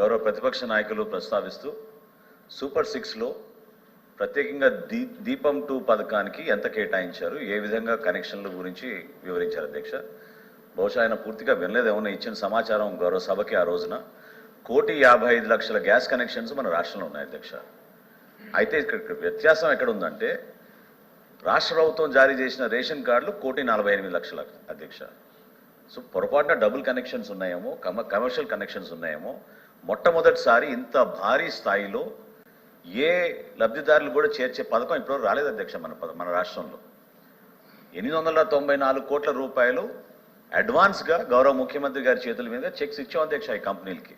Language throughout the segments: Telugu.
గౌరవ ప్రతిపక్ష నాయకులు ప్రస్తావిస్తూ సూపర్ సిక్స్లో ప్రత్యేకంగా దీ దీపం టూ పథకానికి ఎంత కేటాయించారు? ఏ విధంగా కనెక్షన్ల గురించి వివరించారు అధ్యక్ష? బహుశా ఆయన పూర్తిగా వినలేదేమన్నా ఇచ్చిన సమాచారం గౌరవ సభకి ఆ రోజున. కోటి యాభై ఐదు లక్షల గ్యాస్ కనెక్షన్స్ మన రాష్ట్రంలో ఉన్నాయి అధ్యక్ష. అయితే ఇక్కడ వ్యత్యాసం ఎక్కడ ఉందంటే రాష్ట్ర ప్రభుత్వం జారీ చేసిన రేషన్ కార్డులు కోటి నలభై ఎనిమిది లక్షల అధ్యక్ష. సో పొరపాటున డబుల్ కనెక్షన్స్ ఉన్నాయేమో కమ కమర్షియల్ కనెక్షన్స్ ఉన్నాయేమో మొట్టమొదటిసారి ఇంత భారీ స్థాయిలో ఏ లబ్ధిదారులు కూడా చేర్చే పథకం ఇప్పుడు రాలేదు అధ్యక్ష మన పద- మన రాష్ట్రంలో. ఎనిమిది వందల తొంభై నాలుగు కోట్ల రూపాయలు అడ్వాన్స్గా గౌరవ ముఖ్యమంత్రి గారి చేతుల మీద చెక్స్ ఇచ్చాం అధ్యక్ష ఈ కంపెనీలకి.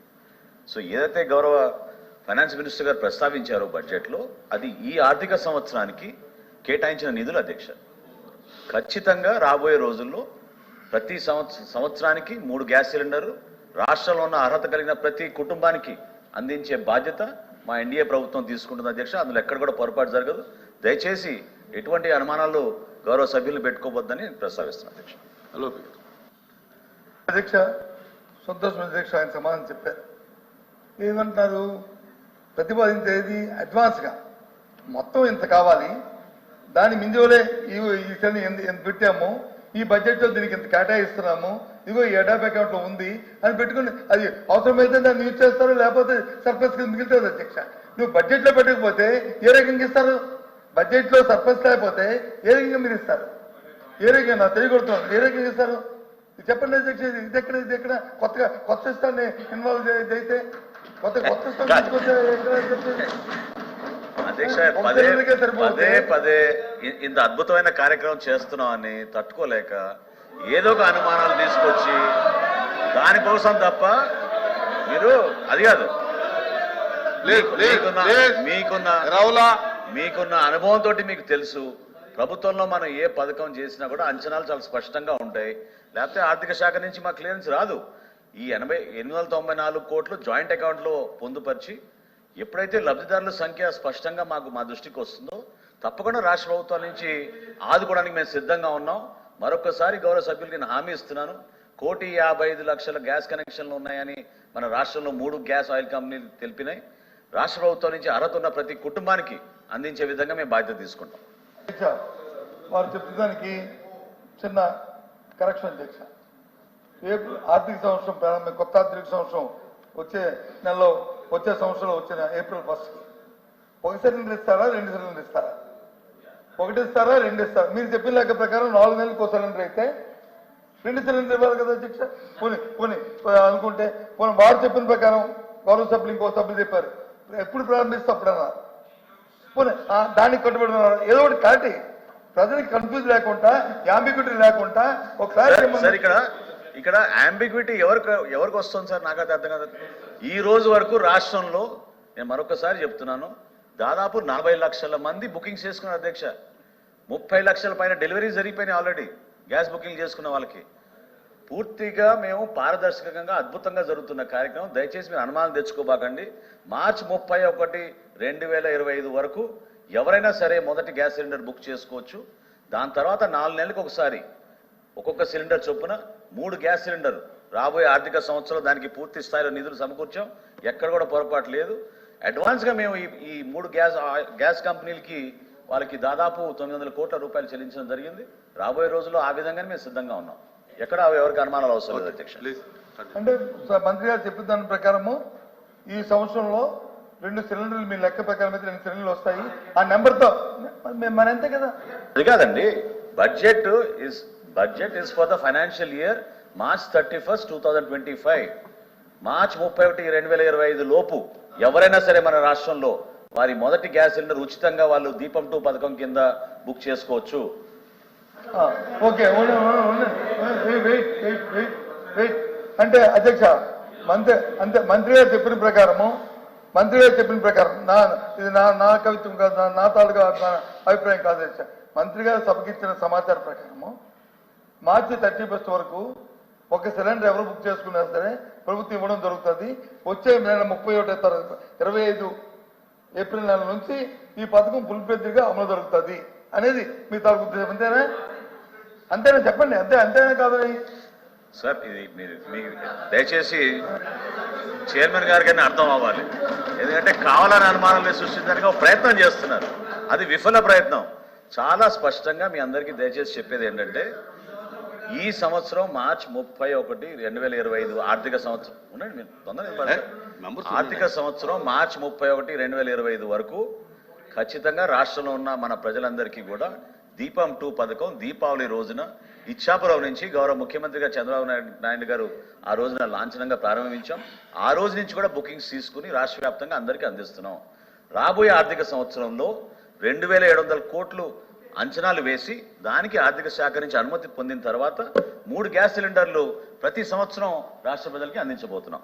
సో ఏదైతే గౌరవ ఫైనాన్స్ మినిస్టర్ గారు ప్రస్తావించారో బడ్జెట్లో అది ఈ ఆర్థిక సంవత్సరానికి కేటాయించిన నిధులు అధ్యక్ష. ఖచ్చితంగా రాబోయే రోజుల్లో ప్రతి సంవత్సరానికి మూడు గ్యాస్ సిలిండర్ రాష్ట్రంలో ఉన్న అర్హత కలిగిన ప్రతి కుటుంబానికి అందించే బాధ్యత మా ఎన్డీఏ ప్రభుత్వం తీసుకుంటుంది అధ్యక్ష. అందులో ఎక్కడ కూడా పొరపాటు జరగదు. దయచేసి ఎటువంటి అనుమానాలు గౌరవ సభ్యులు పెట్టుకోవద్దని ప్రస్తావిస్తున్నాను అధ్యక్ష. హలో. అధ్యక్ష సంతోషం అధ్యక్ష ఆయన సమాధానం చెప్పారు. ఏమంటున్నారు? ప్రతిపాదించేది అడ్వాన్స్గా. మొత్తం ఇంత కావాలి. దాని మింజోలే ఈ ఎంత పెట్టాము. ఈ బడ్జెట్లో దీనికి ఇంత కేటాయిస్తున్నాము. ఇదిగో ఈ ఎడాప్ అకౌంట్లో ఉంది. అని పెట్టుకుని అది అవసరమైతే దాన్ని యూజ్ చేస్తారు లేకపోతే సర్ప్లస్ కింద మిగులుతుంది అధ్యక్ష. నువ్వు బడ్జెట్లో పెట్టకపోతే ఏ రకంగా ఇస్తారు? బడ్జెట్లో సర్ప్లస్ లేకపోతే ఏ రకంగా మీరు ఇస్తారు? ఏ రకంగా నా తెలియకొడుతున్నాను ఏ రకంగా ఇస్తారు? ఇది చెప్పండి అధ్యక్ష ఇది ఎక్కడ ఇది ఎక్కడ? కొత్తగా కొత్త సిస్టాన్ని ఇన్వాల్వ్ అయితే కొత్త కొత్త సిస్టమ్ తీసుకొస్తే ఎక్కడ చెప్పేది? అధ్యక్ష పదే పదే పదే ఇంత అద్భుతమైన కార్యక్రమం చేస్తున్నామని తట్టుకోలేక ఏదో ఒక అనుమానాలు తీసుకొచ్చి దానికోసం తప్ప మీరు అది కాదు. మీకున్న- రావులా. మీకున్న అనుభవంతో మీకు తెలుసు. ప్రభుత్వంలో మనం ఏ పథకం చేసినా కూడా అంచనాలు చాలా స్పష్టంగా ఉంటాయి. లేకపోతే ఆర్థిక శాఖ నుంచి మా క్లియరెన్స్ రాదు. ఈ ఎనభై ఎనిమిది వందల తొంభై నాలుగు కోట్లు జాయింట్ అకౌంట్లో పొందుపరిచి ఎప్పుడైతే లబ్ధిదారుల సంఖ్య స్పష్టంగా మాకు మా దృష్టికి వస్తుందో తప్పకుండా రాష్ట్ర ప్రభుత్వం నుంచి ఆదుకోవడానికి మేము సిద్ధంగా ఉన్నాం. మరొకసారి గౌరవ సభ్యులకి నేను హామీ ఇస్తున్నాను. కోటి యాభై ఐదు లక్షల గ్యాస్ కనెక్షన్లు ఉన్నాయని మన రాష్ట్రంలో మూడు గ్యాస్ ఆయిల్ కంపెనీలు తెలిపినాయి. రాష్ట్ర ప్రభుత్వం నుంచి అర్హత ఉన్న ప్రతి కుటుంబానికి అందించే విధంగా మేము బాధ్యత తీసుకుంటాం. వారు చెప్పడానికి చిన్న కరెక్షన్ అధ్యక్ష. ఏప్రిల్ ఆర్థిక సంవత్సరం ప్రారంభం కొత్త ఆర్థిక సంవత్సరం వచ్చే నెలలో వచ్చే సంవత్సరంలో వచ్చిన ఏప్రిల్ ఫస్ట్కి ఒక సిలిండర్ ఇస్తారా రెండు సిలిండర్ ఇస్తారా? ఒకటి ఇస్తారా రెండు ఇస్తారా? మీరు చెప్పిన లెక్క ప్రకారం నాలుగు నెలలకు ఒక సిలిండర్ అయితే రెండు సిలిండర్ ఇవ్వాలి కదా అధ్యక్ష పోనీ పోనీ అనుకుంటే పోనీ వారు చెప్పిన ప్రకారం గౌరవ సభ్యులు ఇంకో సభ్యులు చెప్పారు. ఎప్పుడు ప్రారంభిస్తే అప్పుడన్నా? పోనీ, ఆ, దానికి కట్టుబడి ఏదో ఒకటి కాటి ప్రజలకు కన్ఫ్యూజ్ లేకుండా యాంబిక్యూటీ లేకుండా ఒక క్లారిటీ ఇక్కడ ఇక్కడ అంబిగ్విటీ ఎవరికి ఎవరికి వస్తుంది సార్? నాకైతే అర్థం కాదు. ఈ రోజు వరకు రాష్ట్రంలో నేను మరొకసారి చెప్తున్నాను దాదాపు నలభై లక్షల మంది బుకింగ్ చేసుకున్నారు అధ్యక్ష. ముప్పై లక్షల పైన డెలివరీ జరిగిపోయినాయి ఆల్రెడీ గ్యాస్ బుకింగ్ చేసుకున్న వాళ్ళకి. పూర్తిగా మేము పారదర్శకంగా అద్భుతంగా జరుగుతున్న కార్యక్రమం. దయచేసి మీరు అనుమానం తెచ్చుకోబాకండి. మార్చి ముప్పై ఒకటి రెండు వేల ఇరవై ఐదు వరకు ఎవరైనా సరే మొదటి గ్యాస్ సిలిండర్ బుక్ చేసుకోవచ్చు. దాని తర్వాత నాలుగు నెలలకు ఒకసారి ఒక్కొక్క సిలిండర్ చొప్పున మూడు గ్యాస్ సిలిండర్ రాబోయే ఆర్థిక సంవత్సరం దానికి పూర్తి స్థాయిలో నిధులు సమకూర్చాం. ఎక్కడ కూడా పొరపాటు లేదు. అడ్వాన్స్గా మేము ఈ ఈ మూడు గ్యాస్ గ్యాస్ కంపెనీలకి వాళ్ళకి దాదాపు తొమ్మిది వందల కోట్ల రూపాయలు చెల్లించడం జరిగింది. రాబోయే రోజుల్లో ఆ విధంగానే మేము సిద్ధంగా ఉన్నాం. ఎక్కడ ఎవరికి అనుమానాలు అవసరం లేదు అధ్యక్ష. అంటే మంత్రి గారు చెప్పిన దాని ప్రకారము ఈ సంవత్సరంలో రెండు సిలిండర్లు మీ లెక్క ప్రకారం అయితే రెండు సిలిండర్లు వస్తాయి. ఆ నెంబర్తో మన అంతే కదా. అది కాదండి. Budget is budget is for the financial year March thirty first two thousand twenty five March ముప్పై ఒకటి రెండు వేల ఇరవై ఐదు లోపు ఎవరైనా సరే మన రాష్ట్రంలో వారి మొదటి గ్యాస్ సిలిండర్ ఉచితంగా వాళ్ళు దీపం టూ పథకం కింద బుక్ చేసుకోవచ్చు. ఓకే వెయిట్, వెయిట్, అంటే అధ్యక్ష మంత్రి అంతే మంత్రి గారు చెప్పిన ప్రకారము మంత్రి గారు చెప్పిన ప్రకారం నా ఇది నా నా కవిత్వం కాదు నా తాలూకా అభిప్రాయం కాదు అధ్యక్ష. మంత్రి గారు సభకి ఇచ్చిన సమాచారం ప్రకారము మార్చి థర్టీ ఫస్ట్ వరకు ఒక సిలిండర్ ఎవరు బుక్ చేసుకున్నా సరే ప్రభుత్వం ఇవ్వడం జరుగుతుంది. వచ్చే నెల ముప్పై ఒకటో తారీఖు ఇరవై ఐదు ఏప్రిల్ నెల నుంచి ఈ పథకం పులిపెద్దిగా అమలు జరుగుతుంది అనేది మీ తాలూకు ఉద్దేశం అంతేనా? అంతేనా? చెప్పండి అంతే అంతేనా కాదు సార్ ఇది మీరు మీ దయచేసి చైర్మన్ గారికి అర్థం అవ్వాలి. ఎందుకంటే కావాలని అనుమానాలు సృష్టించడానికి ఒక ప్రయత్నం చేస్తున్నారు. అది విఫల ప్రయత్నం. చాలా స్పష్టంగా మీ అందరికీ దయచేసి చెప్పేది ఏంటంటే ఈ సంవత్సరం మార్చి ముప్పై ఒకటి రెండు వేల ఇరవై ఐదు ఆర్థిక సంవత్సరం. ఉండండి మీరు తొందరగా ఆర్థిక సంవత్సరం మార్చి ముప్పై ఒకటి రెండు వేల ఇరవై ఐదు వరకు ఖచ్చితంగా రాష్ట్రంలో ఉన్న మన ప్రజలందరికీ కూడా దీపం టూ పథకం దీపావళి రోజున ఇచ్చాపురం నుంచి గౌరవ ముఖ్యమంత్రిగా చంద్రబాబు నాయుడు నాయుడు గారు ఆ రోజున లాంఛనంగా ప్రారంభించాం. ఆ రోజు నుంచి కూడా బుకింగ్స్ తీసుకుని రాష్ట్ర వ్యాప్తంగా అందరికీ అందిస్తున్నాం. రాబోయే ఆర్థిక సంవత్సరంలో రెండు వేల ఏడు వందల కోట్లు అంచనాలు వేసి దానికి ఆర్థిక శాఖ నుంచి అనుమతి పొందిన తర్వాత మూడు గ్యాస్ సిలిండర్లు ప్రతి సంవత్సరం రాష్ట్ర ప్రజలకి అందించబోతున్నాం.